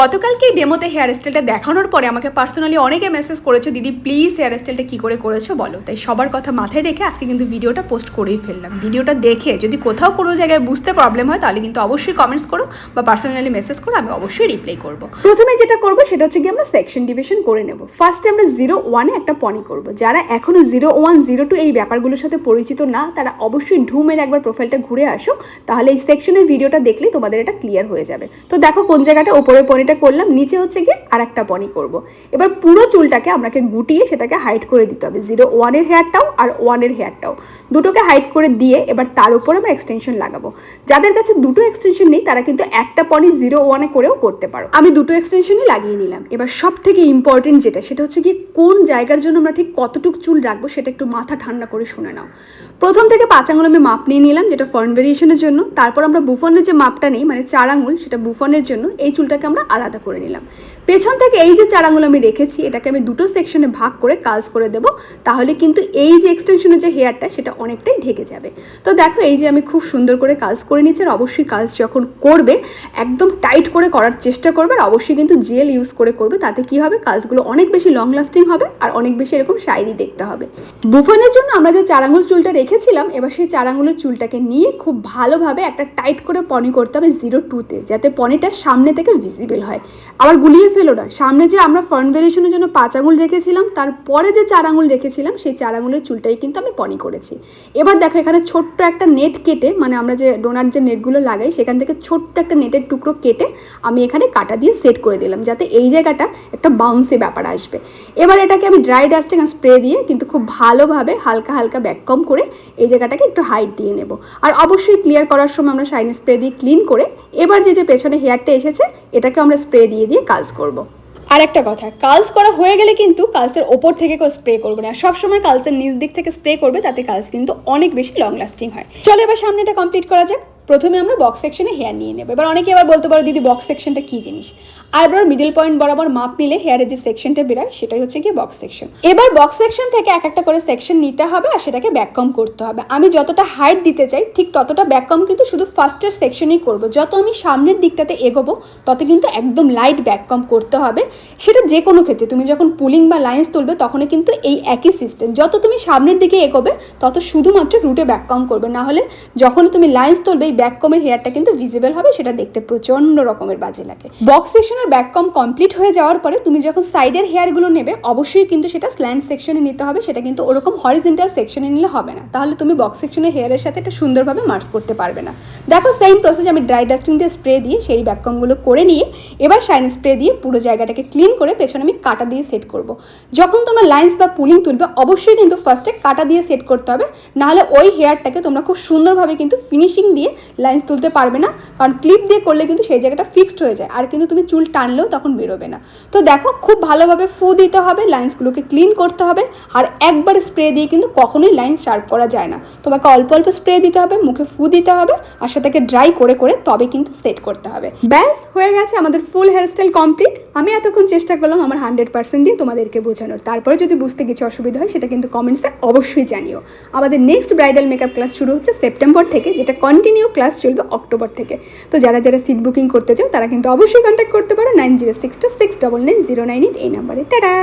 গতকালকে ডেমোতে হেয়ার স্টাইলটা দেখানোর পরে আমাকে পার্সোনালি অনেকে মেসেজ করেছ, দিদি প্লিজ হেয়ার স্টাইলটা কী করে করেছ বলো? তাই সবার কথা মাথায় রেখে আজকে কিন্তু ভিডিওটা পোস্ট করেই ফেললাম। ভিডিওটা দেখে যদি কোথাও কোনো জায়গায় বুঝতে প্রবলেম হয়, তাহলে কিন্তু অবশ্যই কমেন্টস করো বা পার্সোনালি মেসেজ করো, আমি অবশ্যই রিপ্লাই করব। প্রথমে যেটা করব, সেটা হচ্ছে কি আমরা সেকশন ডিভিশন করে নেব। ফার্স্টে আমরা জিরো ওয়ানে একটা পনি করব। যারা এখনও জিরো ওয়ান জিরো টু এই ব্যাপারগুলোর সাথে পরিচিত না, তারা অবশ্যই ঢুমের একবার প্রোফাইলটা ঘুরে আসো, তাহলে এই সেকশনের ভিডিওটা দেখলেই তোমাদের এটা ক্লিয়ার হয়ে যাবে। তো দেখো কোন জায়গাটা ওপরের পনিটা করলাম, নিচে হচ্ছে গিয়ে আর একটা পনি করব। এবার পুরো চুলটাকে আপনাকে গুটিয়ে সেটাকে হাইট করে দিতে হবে। জিরো ওয়ানের হেয়ারটাও আর ওয়ানের হেয়ারটাও দুটোকে হাইট করে দিয়ে এবার তার উপর আমরা এক্সটেনশন লাগাবো। যাদের কাছে দুটো এক্সটেনশন নেই, তারা কিন্তু একটা পনি জিরো ওয়ানে করেও করতে পারো। আমি দুটো এক্সটেনশনই লাগিয়ে নিলাম। এবার সব থেকে ইম্পর্টেন্ট যেটা, সেটা হচ্ছে গিয়ে কোন জায়গার জন্য আমরা ঠিক কতটুকু চুল রাখব, সেটা একটু মাথা ঠান্ডা করে শুনে নাও। প্রথম থেকে পাঁচ আঙুল আমি মাপ নিয়ে নিলাম, যেটা ফর্ন ভেরিয়েশনের জন্য। তারপর আমরা বুফনের যে মাপটা নেই মানে চার আঙুল, সেটা বুফনের জন্য, এই চুলটাকে আমরা আলাদা করে নিলাম। পেছন থেকে এই যে চার আঙুল আমি রেখেছি, এটাকে আমি দুটো সেকশনে ভাগ করে কাজ করে দেব, তাহলে কিন্তু এই যে এক্সটেনশনের যে হেয়ারটা সেটা অনেকটাই ঢেকে যাবে। তো দেখো, এই যে আমি খুব সুন্দর করে কাজ করে নিচ্ছি আর অবশ্যই কাজ যখন করবে, একদম টাইট করে করার চেষ্টা করবে আর অবশ্যই কিন্তু জেল ইউজ করে করবে, তাতে কি হবে? কাজগুলো অনেক বেশি লং লাস্টিং হবে আর অনেক বেশি এরকম শাইনি দেখতে হবে। বুফনের জন্য আমরা যে চার আঙুল চুলটা রেখেছিলাম, এবার সেই চার আঙুলের চুলটাকে নিয়ে খুব ভালোভাবে একটা টাইট করে পনি করতে হবে জিরো টুতে যাতে পনিটা সামনে থেকে ভিজিবল হয়। আবার গুলিয়ে ফেলো না। সামনে যে আমরা ফ্রন্ট ভেরিয়েশনের জন্য পাঁচ আঙুল রেখেছিলাম তারপরে যে চার আঙুল রেখেছিলাম, সেই চার আঙুলের চুলটাই কিন্তু আমি পনি করেছি। এবার দেখো এখানে ছোট্ট একটা নেট কেটে মানে আমরা যে ডোনার যে নেটগুলো লাগাই, সেখান থেকে ছোট্ট একটা নেটের টুকরো কেটে আমি এখানে কাটা দিয়ে সেট করে দিলাম, যাতে এই জায়গাটা একটা বাউন্সি ব্যাপার আসবে। এবার এটাকে আমি ড্রাই ডাস্টিং আর স্প্রে দিয়ে কিন্তু খুব ভালোভাবে হালকা হালকা ব্যাককম করে এই জায়গাটাকে একটু হাইট দিয়ে নেব। আর অবশ্যই ক্লিয়ার করার সময় আমরা শাইনি স্প্রে দিয়ে ক্লিন করে, এবার যে যে পেছনে হেয়ারটা এসেছে, এটাকে আমরা স্প্রে দিয়ে দিয়ে কাজ করব। আর একটা কথা কালস করা হয়ে গেলে কিন্তু কালসের ওপর থেকে কেউ স্প্রে করবে না। সবসময় কালসের নিজ দিক থেকে স্প্রে করবে, তাতে কালস কিন্তু অনেক বেশি লং লাস্টিং হয়। চলো এবার সামনে সামনেটা কমপ্লিট করা যাক। প্রথমে আমরা বক্স সেকশনে হেয়ার নিয়ে নেব। এবার অনেকে আবার বলতে পারো, দিদি বক্স সেকশনটা কী জিনিস? আইব্রোর মিডল পয়েন্ট বরাবর মাপ নিলে হেয়ারের যে সেকশনটা বেরোয়, সেটাই হচ্ছে গিয়ে বক্স সেকশন এবার বক্স সেকশন থেকে এক একটা করে সেকশন নিতে হবে আর সেটাকে ব্যাককম করতে হবে। আমি যতটা হাইট দিতে চাই, ঠিক ততটা ব্যাককম কিন্তু শুধু ফার্স্টের সেকশনেই করব। যত আমি সামনের দিকটাতে এগোবো, তত কিন্তু একদম লাইট ব্যাককম করতে হবে। সেটা যে কোনো ক্ষেত্রে, তুমি যখন পুলিং বা লাইন্স তুলবে, তখনই কিন্তু এই একই সিস্টেম যত তুমি সামনের দিকে এগোবে, তত শুধুমাত্র রুটে ব্যাককম করবে। না হলে যখন তুমি লাইন্স তুলবে ব্যাককমের হেয়ারটা কিন্তু ভিজিবল হবে, সেটা দেখতে প্রচণ্ড রকমের বাজে লাগে। বক্স সেকশনের ব্যাককম কমপ্লিট হয়ে যাওয়ার পরে তুমি যখন সাইডের হেয়ারগুলো নেবে, অবশ্যই কিন্তু সেটা স্ল্যান্ড সেকশনে নিতে হবে, সেটা কিন্তু ওরকম হরিজেন্টাল সেকশনে নিলে হবে না। তাহলে তুমি বক্স সেকশনের হেয়ারের সাথে এটা সুন্দরভাবে মার্চ করতে পারবে না। দেখো সেম প্রসেস আমি ড্রাই ডাস্টিং দিয়ে স্প্রে দিয়ে সেই ব্যাককমগুলো করে নিয়ে এবার শাইন স্প্রে দিয়ে পুরো জায়গাটাকে ক্লিন করে পেছনে আমি কাটা দিয়ে সেট করব। যখন তোমরা লাইন্স বা পুলিং তুলবে, অবশ্যই কিন্তু ফার্স্টে কাটা দিয়ে সেট করতে হবে, নাহলে ওই হেয়ারটাকে তোমরা খুব সুন্দরভাবে কিন্তু ফিনিশিং দিয়ে লাইন্স তুলতে পারবে না। কারণ ক্লিপ দিয়ে করলে কিন্তু সেই জায়গাটা ফিক্সড হয়ে যায়। আর কিন্তু তুমি চুল টানলেও তখন বেরোবে না। তো দেখো, খুব ভালোভাবে ফু দিতে হবে লাইন্সগুলোকে ক্লিন করতে হবে। আর একবার স্প্রে দিয়ে কিন্তু কখনোই লাইন শার্প করা যায় না। তোমাকে অল্প অল্প স্প্রে দিতে হবে, মুখে ফু দিতে হবে, আর সেটাকে ড্রাই করে করে তবে কিন্তু সেট করতে হবে। ব্যাস, হয়ে গেছে আমাদের ফুল হেয়ারস্টাইল কমপ্লিট আমি এতক্ষণ চেষ্টা করলাম আমার হান্ড্রেড পার্সেন্ট দিয়ে তোমাদেরকে বোঝানোর। তারপরে যদি বুঝতে কিছু অসুবিধা হয়, সেটা কিন্তু কমেন্টসে অবশ্যই জানিও। আমাদের নেক্সট ব্রাইডাল মেকআপ ক্লাস শুরু হচ্ছে সেপ্টেম্বর থেকে, যেটা কন্টিনিউ ক্লাস চলবে অক্টোবর থেকে। তো যারা যারা সিট বুকিং করতে চাও, তারা কিন্তু অবশ্যই কন্ট্যাক্ট করতে পারো nine zero six two six double nine zero nine eight এই নাম্বারে টাটা!